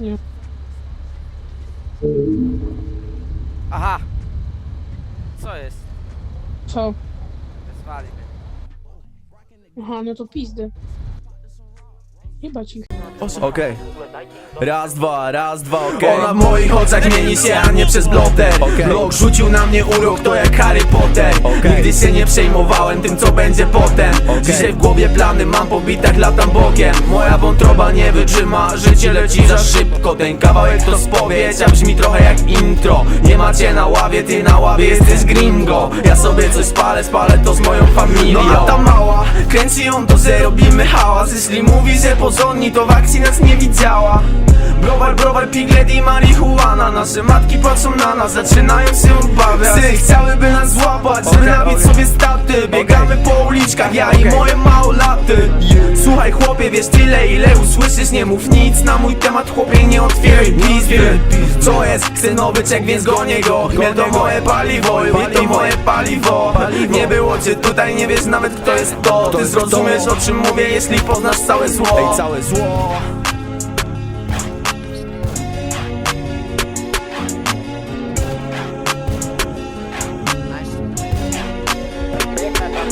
Nie. Aha! Co jest? Co? Wezwali mnie. Aha, no to pizdy. Chyba ci. Okej. Raz, dwa, raz, dwa, okej. Ona w moich oczach mieni się, a nie przez bloter. Blok rzucił na mnie urok, to jak Harry Potter. Nigdy się nie przejmowałem tym, co będzie potem. Dzisiaj w głowie plany mam po bitach, latam bokiem. Moja wątroba nie wytrzyma, życie leci za szybko. Ten kawałek to spowiedź, a brzmi trochę jak intro. Nie macie na ławie, ty na ławie jesteś gringo. Ja sobie coś spalę, spalę to z moją familią. No a ta mała, kręci ją to, że robimy hałas. Jeśli mówi, że porządni, to w akcji nas nie widziała. Browar, browar, piglet i marihuana. Nasze matki patrzą na nas, zaczynają się obawiać Psy chciałyby nas złapać, żeby nabić sobie Biegamy po uliczkach, ja i moje małolaty Słuchaj chłopie, wiesz tyle ile usłyszysz Nie mów nic. Na mój temat chłopie, nie otwieraj pizdy. Co jest? Chcę nowy czek, więc gonię go. Chmiel to moje paliwo, i to moje paliwo. Nie było cię tutaj, nie wiesz nawet kto jest to. Ty zrozumiesz o czym mówię, jeśli poznasz całe zło